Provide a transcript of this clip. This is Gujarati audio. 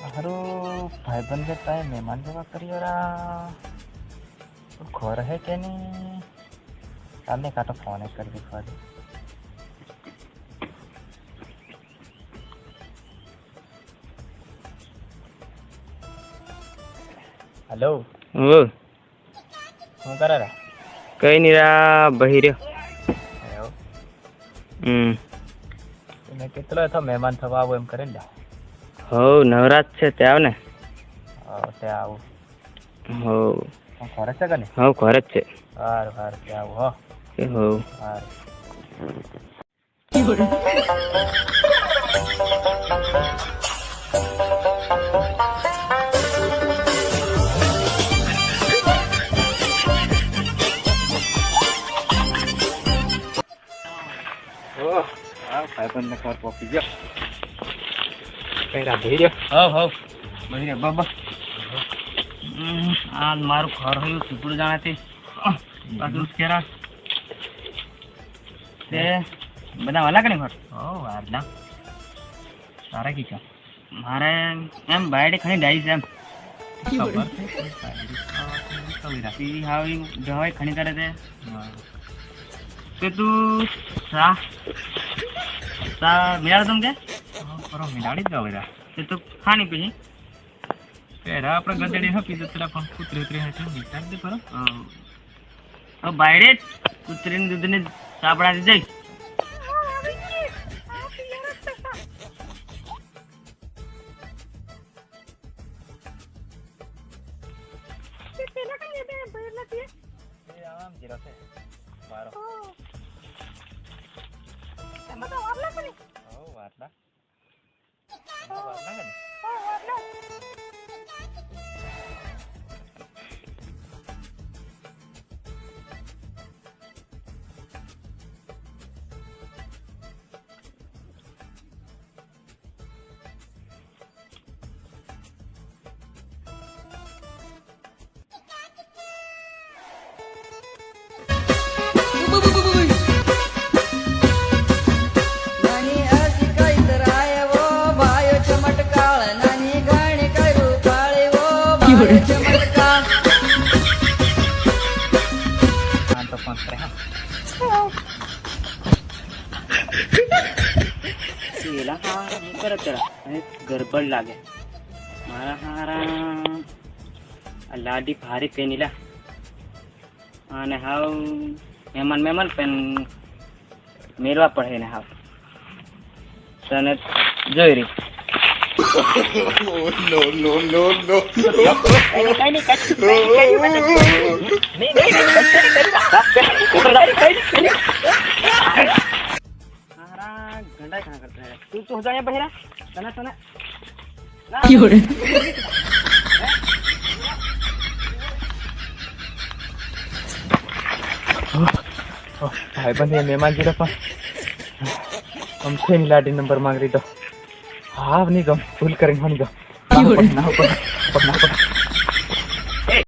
હારું ભાઈબંધ કે તાય મહેમાન જેવા કરિયરા ઘર હે કે નહીં? ચાલને કાંટો ફોન કરી દીધો હેલો ઓ શું કરે રા? કઈ નહીં રા બહી રહ્યો. હમ. કેટલો થો મહેમાન થવા આવું એમ કરીને લે હવ નવરાત છે તે આવ ને. તે ત્યાં આવું હું ઘરે છે કે નહીં? હવ ઘરે જ છે. હાર હાર તે આવું હો. કે હવ હાર. ઓહ આ ભાઈબંધને ઘર પહોંચી ગયો. કઈ રાંધી રહ્યો હવ હવ. બહી બાબા આ મારું ઘર હોય સુપડું જાણે બાજુ કેરા. તે બધા વાલા કે ઘર? ઓ વારના તારા કી છે મારે એમ બાયડે ખણી ડાઈ છે એમ. ખબર? પી હાવી જવાય ખણી કરે તે. તે તું સા સા મેળા તમ કે? કરો મિલાડી જ જાવ તે તું ખાણી પી પેલા આપણે ગધેડી હતી તો પેલા પણ કૂતરી ઉતરી હતી. વિચાર દે કરો હવે બાયડે કૂતરીને દૂધને સાપડાથી જઈ આમ જીરો છે. મારો. ઓ વારલા વારલા ગરબડ લાગે મારા હારા લાડી ભારી પેની લા અને હાવ મહેમાન મહેમાન પેન મેળવા પડે ને હાવ તને જોઈ રહી no, no, no, no. તું તો જાણે પહેલા તને તને Llore. ભાઈ બંધ મહેમાન જીરો પણ લાડી નંબર માંગી દો હા નહીં ગમ ભૂલ કરીને હોની ગમ ના ઉપર ના ઉપર ના ઉપર